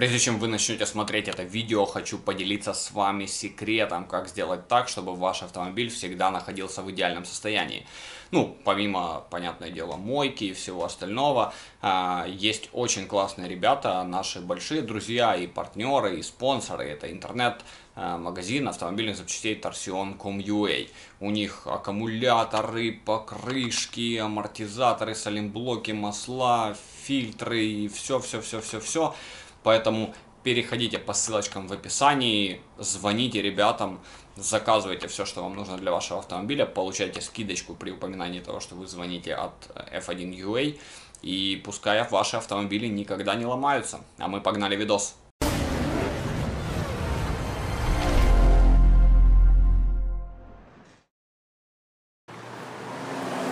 Прежде чем вы начнете смотреть это видео, хочу поделиться с вами секретом, как сделать так, чтобы ваш автомобиль всегда находился в идеальном состоянии. Ну, помимо, понятное дело, мойки и всего остального, а, есть очень классные ребята, наши большие друзья и партнеры, и спонсоры. Это интернет-магазин автомобильных запчастей Torsion.com.ua. У них аккумуляторы, покрышки, амортизаторы, салимблоки, масла, фильтры и все-все-все-все-все. Поэтому переходите по ссылочкам в описании, звоните ребятам, заказывайте все, что вам нужно для вашего автомобиля, получайте скидочку при упоминании того, что вы звоните от F1UA, и пускай ваши автомобили никогда не ломаются. А мы погнали видос.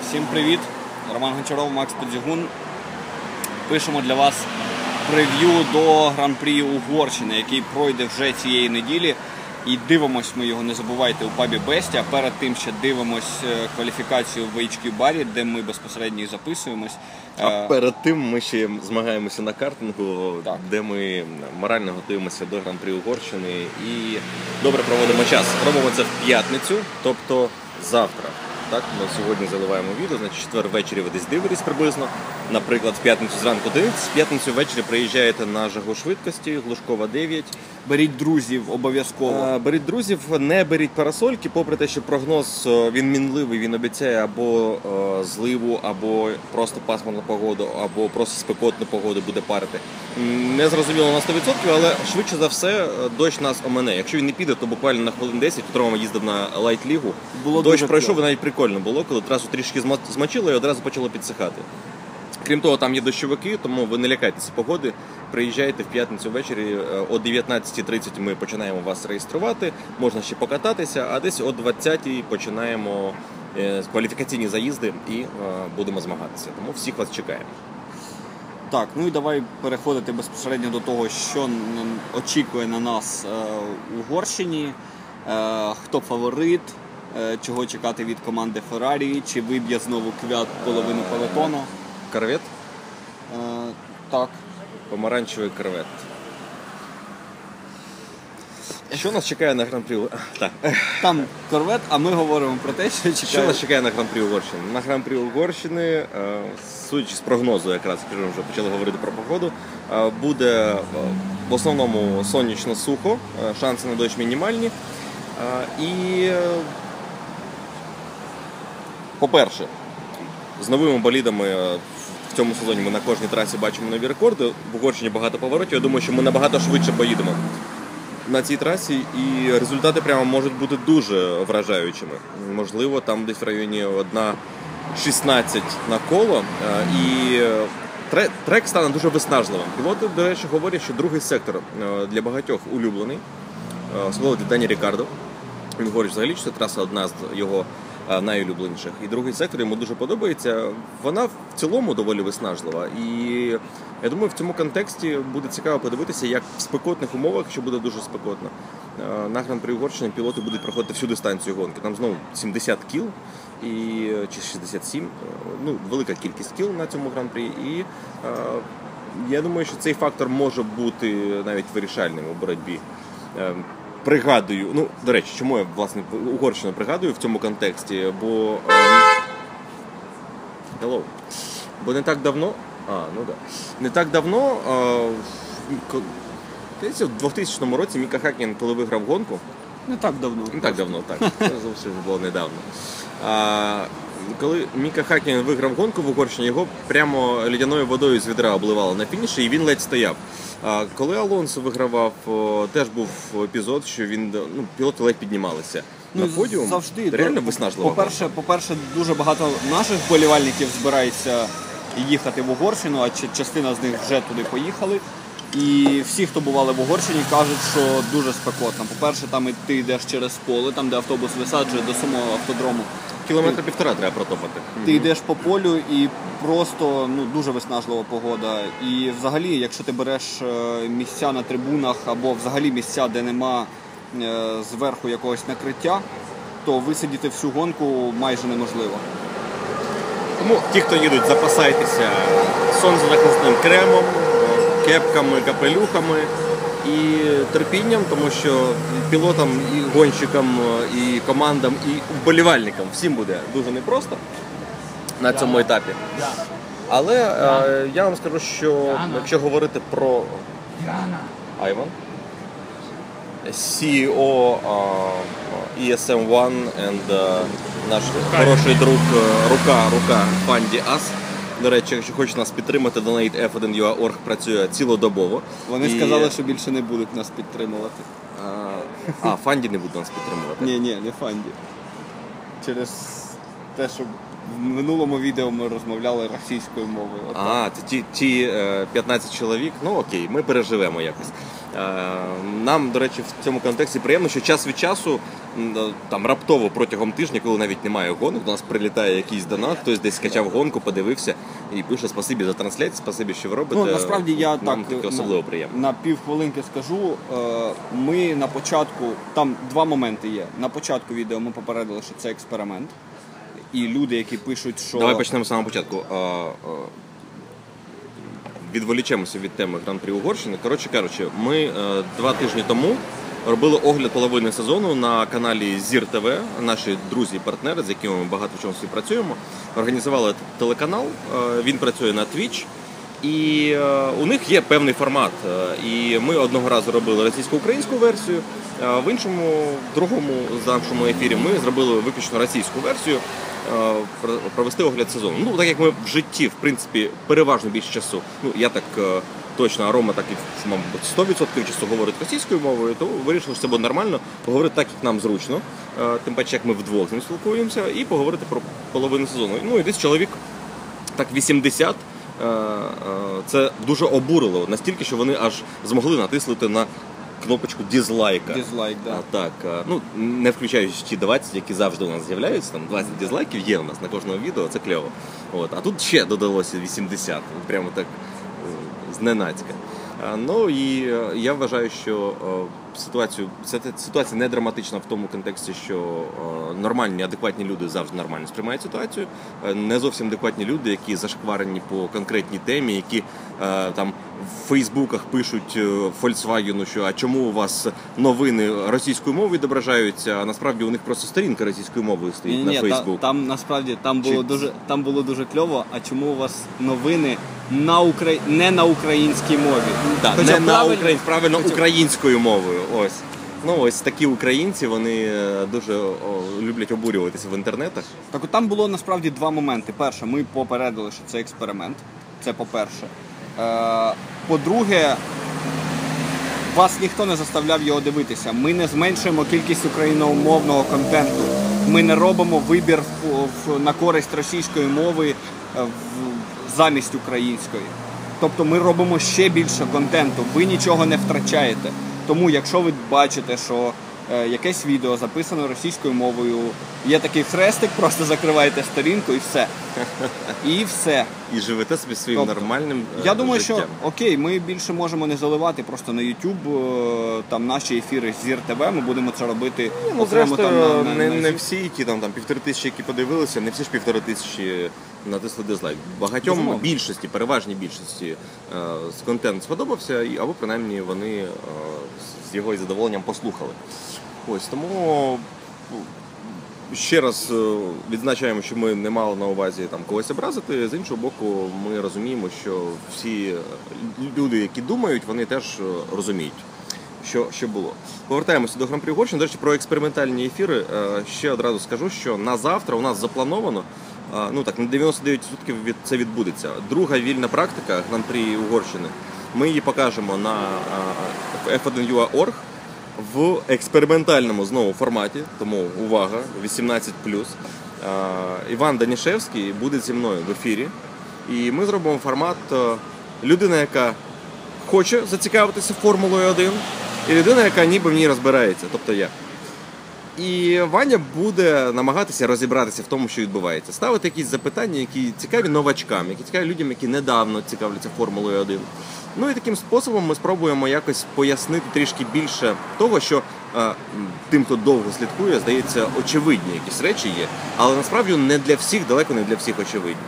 Всім привіт! Роман Гончаров, Макс Подзігун. Пишемо для вас прев'ю до гран-прі Угорщини, який пройде вже цієї неділі. І дивимось ми його, не забувайте, у пабі Бесті. А перед тим ще дивимось е, кваліфікацію в HQ барі, де ми безпосередньо і записуємось. А Е, перед тим ми ще змагаємося на картингу, Так. де ми морально готуємося до гран-прі Угорщини і добре проводимо час. Робимо це в п'ятницю, тобто завтра. Так, ми сьогодні заливаємо відео, значить четвер ввечері ви десь дивитесь приблизно. Наприклад, в п'ятницю зранку дивитесь, в п'ятницю ввечері приїжджаєте на жагу швидкості, Глушкова 9. Беріть друзів обов'язково. Е, Беріть друзів, не беріть парасольки, попри те, що прогноз е, він мінливий, він обіцяє або е, зливу, або просто пасмурну погоду, або просто спекотну погоду буде парити. Не зрозуміло на 100%, але швидше за все дощ нас омине. Якщо він не піде, то буквально на хвилин 10, у Рома їздив на лайт-лігу. Дощ пройшов, і навіть прикольно було, коли трасу трішки змочило і одразу почало підсихати. Крім того, там є дощовики, тому ви не лякайтеся погоди. Приїжджайте в п'ятницю ввечері е, о 19.30 ми починаємо вас реєструвати. Можна ще покататися, а десь о 20.00 починаємо е, кваліфікаційні заїзди і е, будемо змагатися. Тому всіх вас чекаємо. Так, ну і давай переходити безпосередньо до того, що очікує на нас у Угорщині, хто фаворит, чого чекати від команди Феррарі, чи виб'є знову квят половину пелотону. Корвет, Е, так. помаранчевий корвет. Що нас чекає на гран-прі? Так. Там корвет, а ми говоримо про те, що чекає. Що нас чекає на гран-прі Угорщини? На гран-прі Угорщини, е, судячи з прогнозу, якраз якщо вже почали говорити про погоду, е, буде е, в основному сонячно сухо, е, шанси на дощ мінімальні. Е, І, е, по-перше, з новими болідами е, в цьому сезоні ми на кожній трасі бачимо нові рекорди. В Угорщині багато поворотів. Я думаю, що ми набагато швидше поїдемо на цій трасі, і результати прямо можуть бути дуже вражаючими. Можливо, там десь в районі 1.16 на коло. е, І е, трек стане дуже виснажливим. Пілоти, до речі, говорять, що другий сектор для багатьох улюблений, особливо для Дані Рікардо. Він говорить взагалі, що траса одна з його найулюбленіших. І другий сектор йому дуже подобається. Вона в цілому доволі виснажлива. І я думаю, в цьому контексті буде цікаво подивитися, як в спекотних умовах, що буде дуже спекотно, е, на гран при Угорщині пілоти будуть проходити всю дистанцію гонки. Там знову 70 кіл і, чи 67, е, ну, велика кількість кіл на цьому гран-прі. І е, я думаю, що цей фактор може бути навіть вирішальним у боротьбі. Пригадую, ну до речі, чому я власне Угорщину пригадую в цьому контексті, бо е, hello. бо не так давно, а ну да, не так давно, здається, в 2000 році Міка Хакін, коли виграв гонку, Не так давно. не так давно, так. Це зовсім було недавно. А, коли Міка Хакін виграв гонку в Угорщині, його прямо лідяною водою з відра обливало на фініші, і він ледь стояв. А коли Алонсо вигравав, теж був епізод, що він ну, пілоти ледь піднімалися. на подіум Ну, завжди реально Ну, виснажливо. По-перше, по-перше, дуже багато наших вболівальників збирається їхати в Угорщину, а частина з них вже туди поїхали. І всі, хто бували в Угорщині, кажуть, що дуже спекотно. По-перше, там і ти йдеш через поле, там де автобус висаджує до самого автодрому. Кілометра півтора треба протопати. Ти йдеш по полю і просто ну, дуже виснажлива погода. І взагалі, якщо ти береш е, місця на трибунах або взагалі місця, де нема е, зверху якогось накриття, то висидіти всю гонку майже неможливо. Тому ті, хто їдуть, запасайтеся сонцезахисним кремом, кепками, капелюхами і терпінням, тому що пілотам, і гонщикам, і командам, і вболівальникам всім буде дуже непросто на цьому етапі. Але е, я вам скажу, що якщо говорити про Айван, CEO е, ESM One and е, наш хороший друг е, Рука, Рука Фанді Ас. До речі, якщо хочеш нас підтримати, Donate F1UA.org працює цілодобово. Вони І, сказали, що більше не будуть нас підтримувати. А, Фанді не буде нас підтримувати. Ні, ні, не фанді. Через те, що в минулому відео ми розмовляли російською мовою. От А, це ті, ті е, 15 чоловік, ну окей, ми переживемо якось. Е, Нам, до речі, в цьому контексті приємно, що час від часу, е, там раптово протягом тижня, коли навіть немає гонок, до нас прилітає якийсь донат, хтось десь скачав гонку, подивився і пише спасибі за трансляцію, спасибі, що ви робите. Ну, насправді я Нам так особливо приємно. на півхвилинки скажу. Е, Ми на початку, там два моменти є. На початку відео ми попередили, що це експеримент. І люди, які пишуть, що Давай почнемо з самого початку. Відволічемося від теми Гран-прі Угорщини. Коротше кажучи, ми е, два тижні тому робили огляд половини сезону на каналі Зір ТВ. Наші друзі і партнери, з якими ми багато в чому співпрацюємо, організували телеканал. Е, Він працює на Twitch. І е, у них є певний формат. І ми одного разу робили російсько-українську версію, а в іншому, в другому нашому ефірі ми зробили виключно російську версію провести огляд сезону. Ну, так як ми в житті, в принципі, переважно більше часу, ну я так е, точно, а Рома так і мабуть 100% часу говорить російською мовою, то вирішили, що це буде нормально, поговорити так, як нам зручно, е, тим паче, як ми вдвох з ним спілкуємося, і поговорити про половину сезону. Ну і десь чоловік так 80. е, е, Це дуже обурило настільки, що вони аж змогли натиснути на кнопочку дізлайка. дизлайк, да. А, так, ну не включаючи ті 20, які завжди у нас з'являються, там 20 дізлайків є у нас на кожному відео, це кльово. От, а тут ще додалося 80, прямо так е, зненацька. А, Ну і е, я вважаю, що е, ситуацію ситуація не драматична в тому контексті, що е, нормальні, адекватні люди завжди нормально сприймають ситуацію. Е, Не зовсім адекватні люди, які зашкварені по конкретній темі, які е, там в Фейсбуках пишуть е, Volkswagen, що а чому у вас новини російською мовою відображаються, а насправді у них просто сторінка російською мовою стоїть Ні, на ні, та, там насправді там було Чи- дуже там було дуже кльово. А чому у вас новини на Укра... не на українській мові? Так, Хоча не на правильно- правильно хоча- українською мовою. Ось. Ну ось такі українці, вони е, дуже о, люблять обурюватися в інтернетах. Так от там було насправді два моменти. Перше, ми попередили, що це експеримент. Це по-перше. Е, по-друге, вас ніхто не заставляв його дивитися. Ми не зменшуємо кількість україномовного контенту. Ми не робимо вибір в, в- на користь російської мови е, в, замість української. Тобто ми робимо ще більше контенту. Ви нічого не втрачаєте. Тому, якщо ви бачите, що е, якесь відео записано російською мовою, є такий хрестик, просто закриваєте сторінку і все. І все. І живете собі своїм Тобто, нормальним. е, Я думаю, життям. що окей, ми більше можемо не заливати просто на YouTube е, там наші ефіри з Зір ТВ. Ми будемо це робити Ну, окремо зрештою, там на, на, не, на не всі ті там, там півтори тисячі, які подивилися, не всі ж півтори тисячі натисли дизлайк. Багатьом Безумовно. більшості, переважній більшості е, контент сподобався, або принаймні вони е, з його задоволенням послухали. Ось тому ще раз е, відзначаємо, що ми не мали на увазі там когось образити. З іншого боку, ми розуміємо, що всі е, люди, які думають, вони теж е, розуміють. Що, що було. Повертаємося до Гран-прі Угорщини. До речі, про експериментальні ефіри ще одразу скажу, що на завтра у нас заплановано, ну так, на 99% від, це відбудеться. Друга вільна практика Гран-прі Угорщини. Ми її покажемо на е, f1ua.org в експериментальному знову форматі, тому увага, 18 Іван Данішевський буде зі мною в ефірі. І ми зробимо формат е, людина, яка хоче зацікавитися Формулою 1, і людина, яка ніби в ній розбирається, тобто я. І Ваня буде намагатися розібратися в тому, що відбувається, ставити якісь запитання, які цікаві новачкам, які цікаві людям, які недавно цікавляться Формулою 1. Ну і таким способом ми спробуємо якось пояснити трішки більше того, що е, тим, хто довго слідкує, здається, очевидні якісь речі є, але насправді не для всіх, далеко не для всіх очевидні.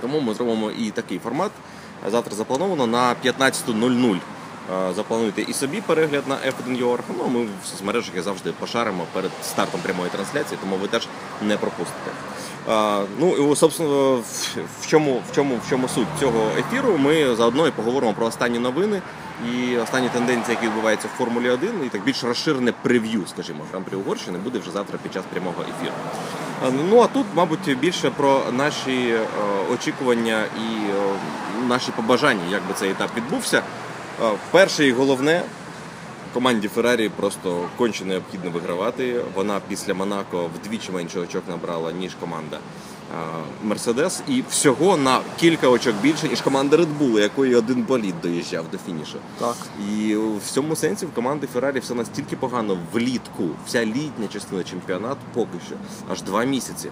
Тому ми зробимо і такий формат. завтра заплановано на 15.00. Е, Заплануйте і собі перегляд на F1 UR. Ну, ми в соцмережах завжди пошаримо перед стартом прямої трансляції, тому ви теж не пропустите. Е, Ну і собственно, в- чому, в чому, в чому суть цього ефіру? Ми заодно і поговоримо про останні новини і останні тенденції, які відбуваються в Формулі 1, і так більш розширене прев'ю, скажімо, Гран-прі Угорщини буде вже завтра під час прямого ефіру. Е, Ну а тут, мабуть, більше про наші очікування і наші побажання, як би цей етап відбувся. Перше і головне, команді Феррарі просто конче необхідно вигравати. Вона після Монако вдвічі менше очок набрала, ніж команда Мерседес, і всього на кілька очок більше, ніж команда Red Bull, якої один болід доїжджав до фінішу. Так. І в цьому сенсі в команди Феррарі все настільки погано влітку, вся літня частина чемпіонату поки що, аж два місяці,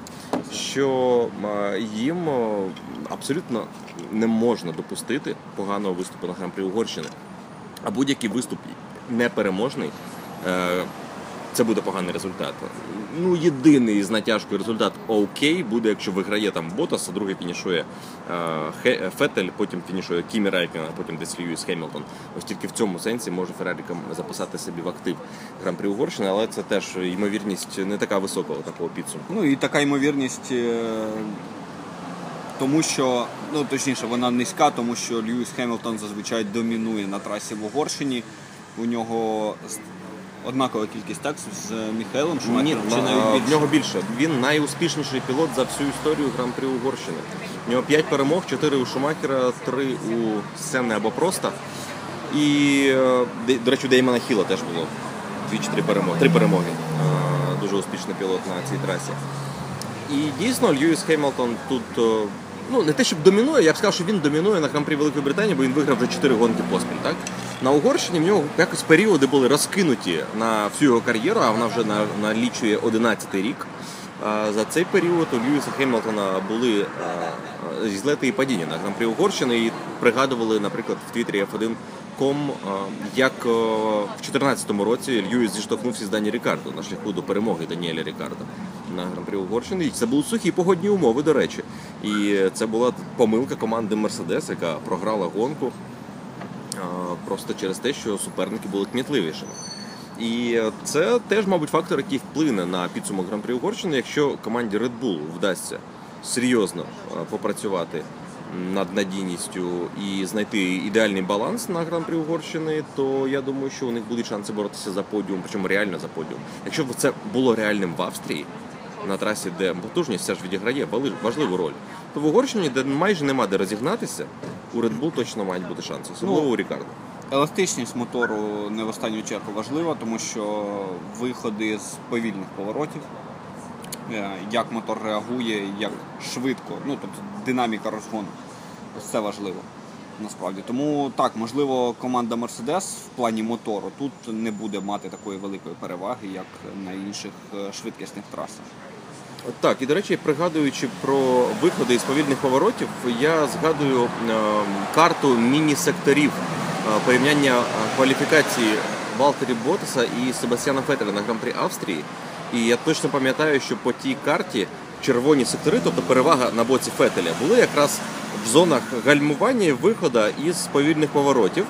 що їм абсолютно не можна допустити поганого виступу на Гран-прі Угорщини. А будь-який виступ непереможний. Е, Це буде поганий результат. Ну, єдиний з натяжкою результат окей буде, якщо виграє там Ботас, а другий фінішує е, Фетель, потім фінішує Кімі Райкена, потім десь Льюіс Хемілтон. Ось тільки в цьому сенсі може Феррарі записати собі в актив Гран-прі Угорщини, але це теж ймовірність не така висока такого підсумку. Ну і така ймовірність, е, тому що, ну точніше, вона низька, тому що Льюіс Хемілтон зазвичай домінує на трасі в Угорщині. У нього однакова кількість так з Міхайлом Ні, Шумахером, чи на- навіть в нього більше. Він найуспішніший пілот за всю історію Гран-прі Угорщини. У нього 5 перемог, 4 у Шумахера, 3 у Сенни або просто. І, е, до речі, у Деймона Хіла теж було 2 чи 3 перемоги. 3 перемоги. Е, Дуже успішний пілот на цій трасі. І дійсно Льюіс Хемілтон тут. е, Ну, не те, щоб домінує, я б сказав, що він домінує на Гран-прі Великої Британії, бо він виграв вже 4 гонки поспіль. Так? На Угорщині в нього якось періоди були розкинуті на всю його кар'єру, а вона вже налічує 11 рік. За цей період у Льюіса Хемілтона були злети і падіння на Гран-прі Угорщини і пригадували, наприклад, в Твіттері F1.com, е, як в 2014 році Льюіс зіштовхнувся з Дані Рікардо на шляху до перемоги Даніеля Рікардо на Гран-прі Угорщини. І це були сухі погодні умови, до речі. І це була помилка команди Мерседес, яка програла гонку просто через те, що суперники були кмітливішими. І це теж, мабуть, фактор, який вплине на підсумок Гран-прі Угорщини, якщо команді Red Bull вдасться серйозно попрацювати над надійністю і знайти ідеальний баланс на Гран-прі Угорщини, то я думаю, що у них будуть шанси боротися за подіум, причому реально за подіум. Якщо б це було реальним в Австрії, на трасі, де потужність ж відіграє важливу роль, то в Угорщині, де майже нема де розігнатися, у Red Bull точно мають бути шанси, особливо Ну, у Рікардо. Еластичність мотору не в останню чергу важлива, тому що виходи з повільних поворотів, е, як мотор реагує, як швидко, ну тобто динаміка розгону. Це важливо насправді. Тому так, можливо, команда Mercedes в плані мотору тут не буде мати такої великої переваги, як на інших е, швидкісних трасах. Так, і до речі, пригадуючи про виходи із повільних поворотів, я згадую е, карту міні-секторів е, порівняння е, кваліфікації Валтері Ботаса і Себастьяна Фетеля на Гран-прі Австрії. І я точно пам'ятаю, що по тій карті червоні сектори, тобто перевага на боці Фетеля, були якраз в зонах гальмування виходу із повільних поворотів,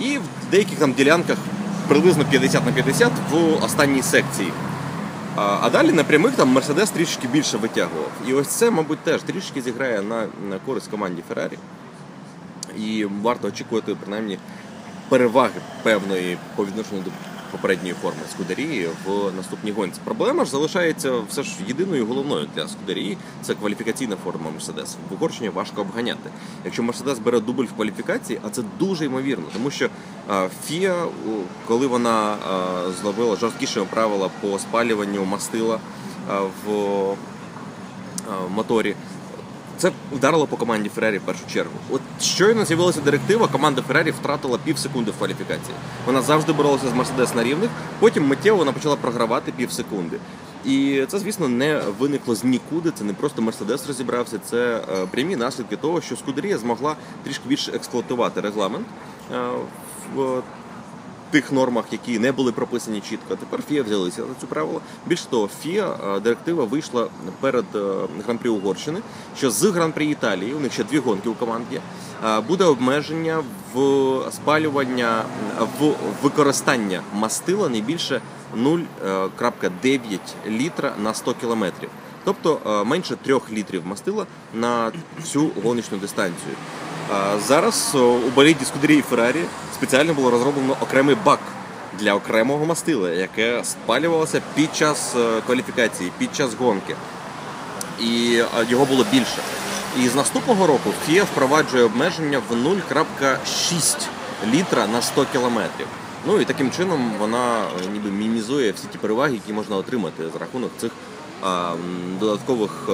і в деяких там ділянках приблизно 50 на 50 в останній секції. А, далі на прямих там Мерседес трішки більше витягував. І ось це, мабуть, теж трішки зіграє на, на користь команді Феррарі. І варто очікувати, принаймні, переваги певної по відношенню до попередньої форми Скудерії в наступній гонці. Проблема ж залишається все ж єдиною головною для Скудерії це кваліфікаційна форма Мерседес. В Угорщині важко обганяти. Якщо Мерседес бере дубль в кваліфікації, а це дуже ймовірно, тому що ФІА, коли вона зловила жорсткіші правила по спалюванню мастила в моторі. Це вдарило по команді Феррарі в першу чергу. От щойно з'явилася директива, команда Феррарі втратила пів секунди в кваліфікації. Вона завжди боролася з Мерседес на рівних, потім миттєво вона почала програвати пів секунди. І це, звісно, не виникло з нікуди. Це не просто Мерседес розібрався. Це е, прямі наслідки того, що Скудерія змогла трішки більше експлуатувати регламент е, тих нормах, які не були прописані чітко. Тепер ФІА взялися за цю правило. Більше того, ФІА е, директива вийшла перед е, гран-прі Угорщини, що з гран-прі Італії, у них ще дві гонки у команд є. е, буде обмеження в спалювання в використання мастила не більше 0,9 літра на 100 кілометрів. Тобто менше 3 літрів мастила на всю гоночну дистанцію. Зараз у боліді Скудерії Феррарі спеціально було розроблено окремий бак для окремого мастила, яке спалювалося під час е, кваліфікації, під час гонки. І його було більше. І з наступного року FIA впроваджує обмеження в 0,6 літра на 100 кілометрів. Ну і таким чином вона е, ніби мінімізує всі ті переваги, які можна отримати за рахунок цих а, додаткових е,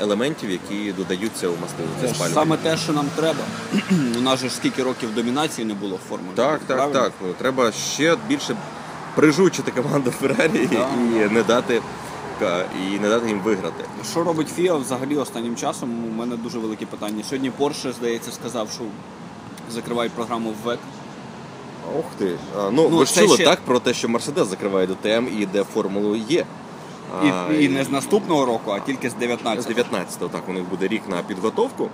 елементів, які додаються у мастило. Це саме те, що нам треба. У нас же ж скільки років домінації не було в формулі. Так, так, правильно? так. Треба ще більше прижучити команду Феррарі Да. і не дати і не дати їм виграти. Що робить ФІА взагалі останнім часом? У мене дуже велике питання. Сьогодні Порше, здається, сказав, що закривають програму в ВЕК. Ух ти. А, ну, Ну, ви ж чули ще- так про те, що Мерседес закриває ДТМ і йде Формулу Є. А, І, і не з наступного року, а тільки з з 19-го. 19-го, так, у них буде рік на підготовку.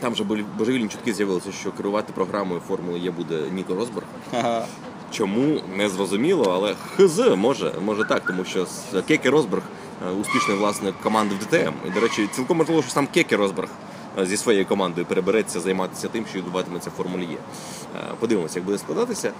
Там же божевільні чутки з'явилися, що керувати програмою Формули Є буде Ніко Розберг. Ага. Чому не зрозуміло, але хз може, може так, тому що Кекі Розберг е, успішний власник команди в ДТМ. І, до речі, цілком можливо, що сам Кекі Росберг е, зі своєю командою перебереться займатися тим, що відбуватиметься в Формулі Є. Е, Подивимося, як буде складатися.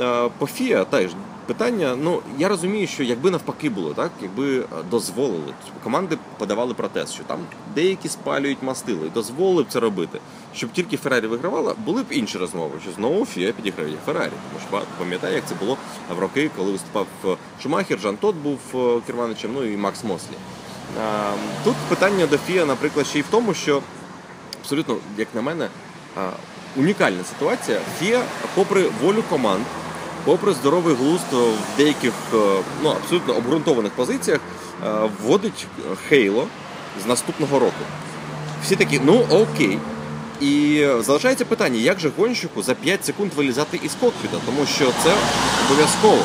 Е, По ФІА теж питання. Ну я розумію, що якби навпаки було, так якби е, дозволили, команди подавали протест, що там деякі спалюють мастило, і дозволили б це робити. Щоб тільки Феррарі вигравала, були б інші розмови, що знову Фіа підіграє Феррарі. Тому що пам'ятаю, як це було в роки, коли виступав е, Шумахер, Жан Тот був е, керманичем, ну і Макс Мослі. Е, Тут питання до Фіа, наприклад, ще й в тому, що абсолютно, як на мене, унікальна ситуація. Фіа, попри волю команд, попри здоровий глузд в деяких е, ну, абсолютно обґрунтованих позиціях, е, вводить Хейло з наступного року. Всі такі, ну окей. І залишається питання, як же гонщику за 5 секунд вилізати із кокпіта, тому що це обов'язково.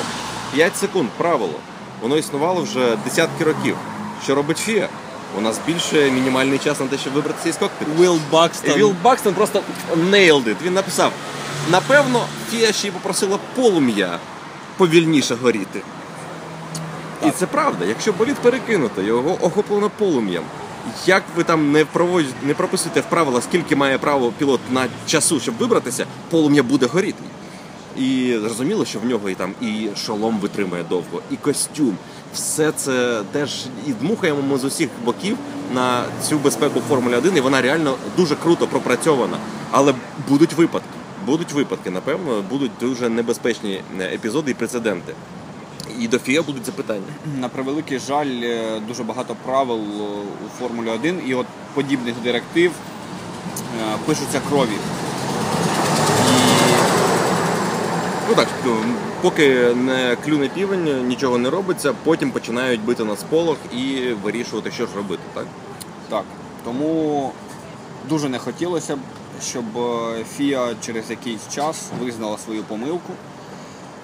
5 секунд правило. Воно існувало вже десятки років. Що робить Фіа? У нас більше мінімальний час на те, щоб вибратися кокпіта. Уилл І Бакстон. Вілл Бакстон просто nailed it. Він написав: напевно, Фія ще й попросила полум'я повільніше горіти. І це правда. Якщо боліт перекинуто, його охоплено полум'ям. Як ви там не проводь... не прописуєте в правила, скільки має право пілот на часу, щоб вибратися, полум'я буде горіти. І зрозуміло, що в нього і там і шолом витримує довго, і костюм. Все це теж і дмухаємо ми з усіх боків на цю безпеку Формулі 1, і вона реально дуже круто пропрацьована. Але будуть випадки. Будуть випадки, напевно, будуть дуже небезпечні е, епізоди і прецеденти. І до ФІА будуть запитання. На превеликий жаль, е, дуже багато правил е, у Формулі 1 і от подібних директив пишуться крові. Ну так, ну, поки не клюне півень, нічого не робиться, потім починають бити на сполох і вирішувати, що ж робити, так? Так. Тому дуже не хотілося б, щоб е, ФІА через якийсь час визнала свою помилку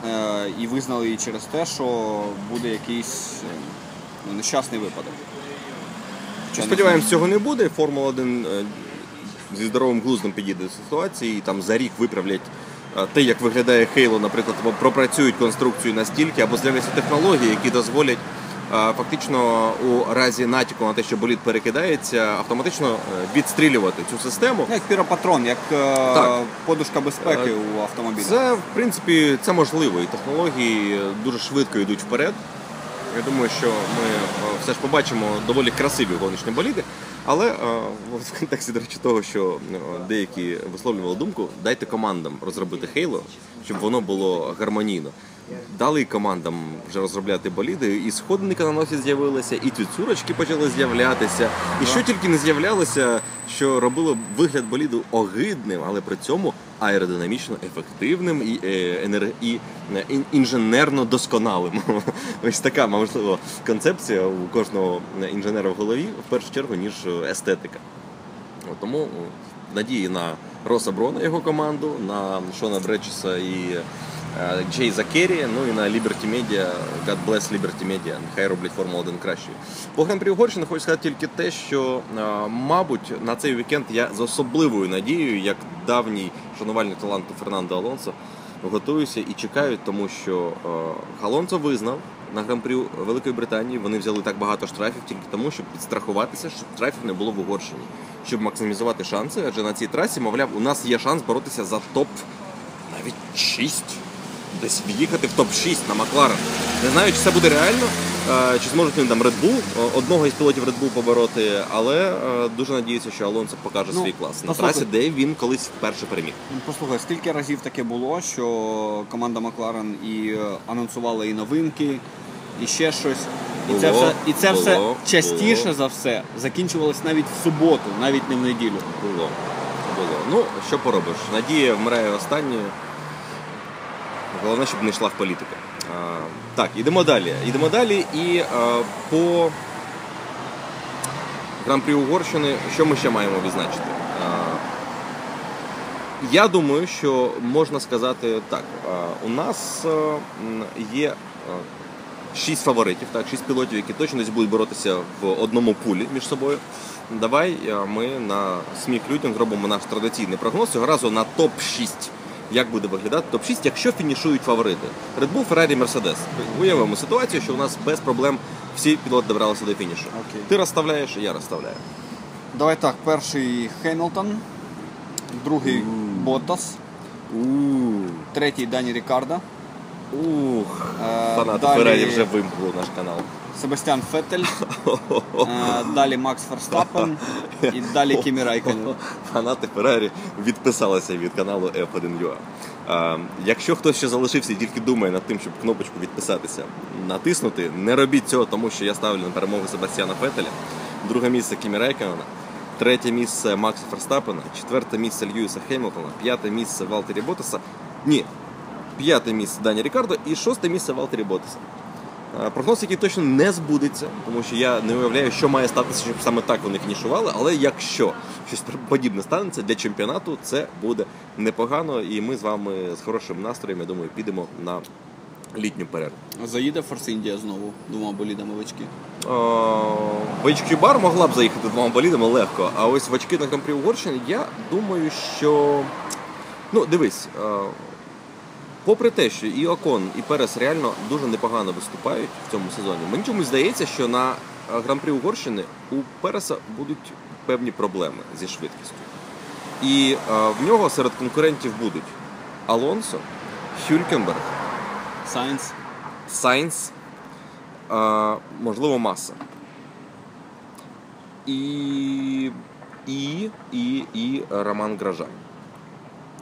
е, і визнала її через те, що буде якийсь е, ну, нещасний випадок. Не Сподіваємось, цього не буде. Формула 1 е, зі здоровим глуздом підійде до ситуації і там за рік виправлять те, як виглядає Хейло, наприклад, пропрацюють конструкцію настільки, або з'являться технології, які дозволять фактично у разі натяку на те, що болід перекидається, автоматично е, відстрілювати цю систему. Ну, як піропатрон, як е, Так. подушка безпеки Е, у автомобілі. Це, в принципі, це можливо, і технології дуже швидко йдуть вперед. Я думаю, що ми все ж побачимо доволі красиві гоночні боліди. Але е, в контексті, до речі, того, що е, деякі висловлювали думку, дайте командам розробити Halo, щоб воно було гармонійно. Дали командам вже розробляти боліди, і сходники на носі з'явилися, і цюцюрочки почали з'являтися. І що тільки не з'являлося, що робило вигляд боліду огидним, але при цьому аеродинамічно ефективним і, е, і е, інженерно досконалим. Ось така можливо концепція у кожного інженера в голові в першу чергу, ніж е, естетика. Тому надії на Роса Брона, його команду, на Шона Бречеса і е, Джейза Керрі, ну і на Liberty Media, God bless Liberty Media, нехай роблять Формулу 1 кращою. По Гран-прі Угорщини хочу сказати тільки те, що, е, мабуть, на цей вікенд я з особливою надією, як давній шанувальник таланту Фернандо Алонсо, готуюся і чекаю, тому що е, Алонсо визнав на гран-прі Великої Британії. Вони взяли так багато штрафів тільки тому, щоб підстрахуватися, щоб штрафів не було в Угорщині, щоб максимізувати шанси. Адже на цій трасі, мовляв, у нас є шанс боротися за топ навіть 6. Десь в'їхати в топ-6 на Макларен. Не знаю, чи це буде реально, е, чи зможуть вони там Red Bull, одного із пілотів Red Bull побороти, але е, дуже надіюся, що Алонсо покаже Ну, свій клас на трасі, де він колись вперше переміг. Ну, Послухай, скільки разів таке було, що команда Макларен і е, анонсувала і новинки, і ще щось. І це Було, все, і це все частіше було. за все закінчувалось навіть в суботу, навіть не в неділю. Було. Було. Ну, що поробиш? Надія вмирає останньою. Головне, щоб не йшла в політику. Так, йдемо далі. Йдемо далі і по Гран-прі Угорщини, що ми ще маємо відзначити? Я думаю, що можна сказати так. У нас є шість фаворитів, так, шість пілотів, які точно десь будуть боротися в одному пулі між собою. Давай ми на сміх людям зробимо наш традиційний прогноз цього разу на топ-6. Як буде виглядати топ-6, якщо фінішують фаворити? Red Bull, Ferrari, Mercedes. Уявимо ситуацію, що у нас без проблем всі пілоти добралися до фінішу. Окей. Ти розставляєш, я розставляю. Давай так, перший Хемілтон, другий Боттас, третій Дані Рікардо, Ух, Е, фанати Феррарі вже вимкнули наш канал. Себастьян Феттель, е, далі Макс Ферстаппен і далі Кімі Райконен. Фанати Феррарі відписалися від каналу F1.ua. А, якщо хтось ще залишився і тільки думає над тим, щоб кнопочку відписатися, натиснути, не робіть цього, тому що я ставлю на перемогу Себастьяна Фетеля. Друге місце Кімі Райконена, третє місце Макса Ферстапена, четверте місце Льюіса Хемілтона, п'яте місце Валтері Ботаса. Ні, п'яте місце Дані Рікардо і шосте місце Валтері Ботаса. Е, Прогноз, який точно не збудеться, тому що я не уявляю, що має статися, щоб саме так вони фінішували. Але якщо щось подібне станеться для чемпіонату, це буде непогано, і ми з вами з хорошим настроєм, я думаю, підемо на літню перерву. Заїде Форс Індія знову двома болідами в очки. В HQ бар могла б заїхати двома болідами легко, а ось в очки на Гран-прі Угорщини я думаю, що. Ну, дивись, е, попри те, що і Окон, і Перес реально дуже непогано виступають в цьому сезоні, мені чомусь здається, що на е, Гран-прі Угорщини у Переса будуть певні проблеми зі швидкістю. І е, в нього серед конкурентів будуть Алонсо, Хюлькенберг, Сайнс. Сайнс, а, можливо, маса. І, і, і, і Роман Гражан.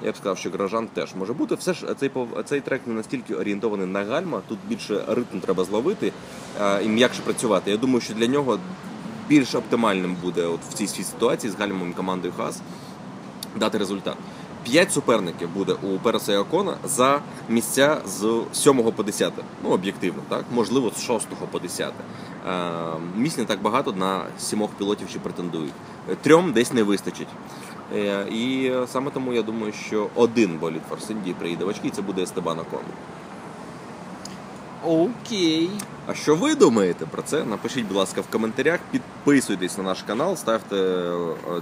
Я б сказав, що Гражан теж може бути. Все ж цей, цей трек не настільки орієнтований на гальма, тут більше ритм треба зловити а, і м'якше працювати. Я думаю, що для нього більш оптимальним буде от в цій ситуації з гальмом і командою Хас дати результат. П'ять суперників буде у Переса і Окона за місця з 7 по 10. Ну, об'єктивно, так? Можливо, з 6 по 10. Е, Місць не так багато на сімох пілотів, що претендують. Е, Трьом десь не вистачить. Е, І саме тому я думаю, що один болід Форс Індії приїде в очки, і це буде Естебан Окон. Окей. А що ви думаєте про це? Напишіть, будь ласка, в коментарях. Підписуйтесь на наш канал, ставте е,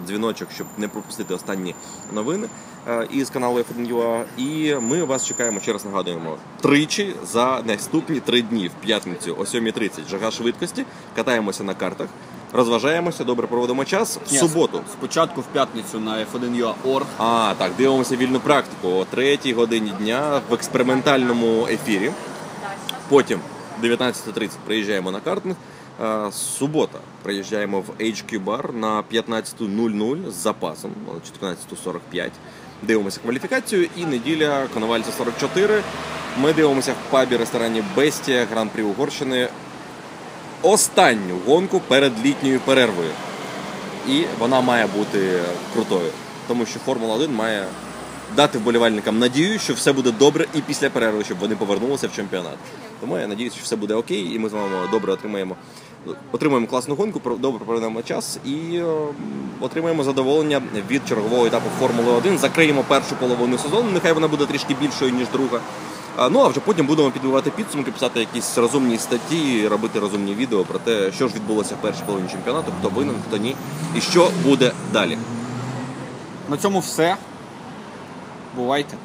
дзвіночок, щоб не пропустити останні новини е, із каналу F1.ua. І ми вас чекаємо, ще раз нагадуємо, тричі за наступні три дні в п'ятницю о 7.30 жага швидкості. Катаємося на картах, розважаємося, добре проводимо час. В Ні, суботу. Спочатку в п'ятницю на F1.ua.org. А, так, дивимося вільну практику о 3 годині дня в експериментальному ефірі. Потім 19.30 приїжджаємо на картинг. Субота приїжджаємо в HQ бар на 15.00 з запасом о 14.45. Дивимося кваліфікацію і неділя Коновальця 44. Ми дивимося в пабі ресторані Бестія Гран-прі Угорщини. Останню гонку перед літньою перервою. І вона має бути крутою, тому що Формула 1 має дати вболівальникам надію, що все буде добре і після перерви, щоб вони повернулися в чемпіонат. Тому я надіюся, що все буде окей, і ми з вами добре отримаємо. Отримаємо класну гонку, добре проведемо час і е, отримаємо задоволення від чергового етапу Формули 1. Закриємо першу половину сезону. Нехай вона буде трішки більшою, ніж друга. Ну а вже потім будемо підбивати підсумки, писати якісь розумні статті, робити розумні відео про те, що ж відбулося в першій половині чемпіонату, хто винен, хто ні, і що буде далі. На цьому все. Бувайте.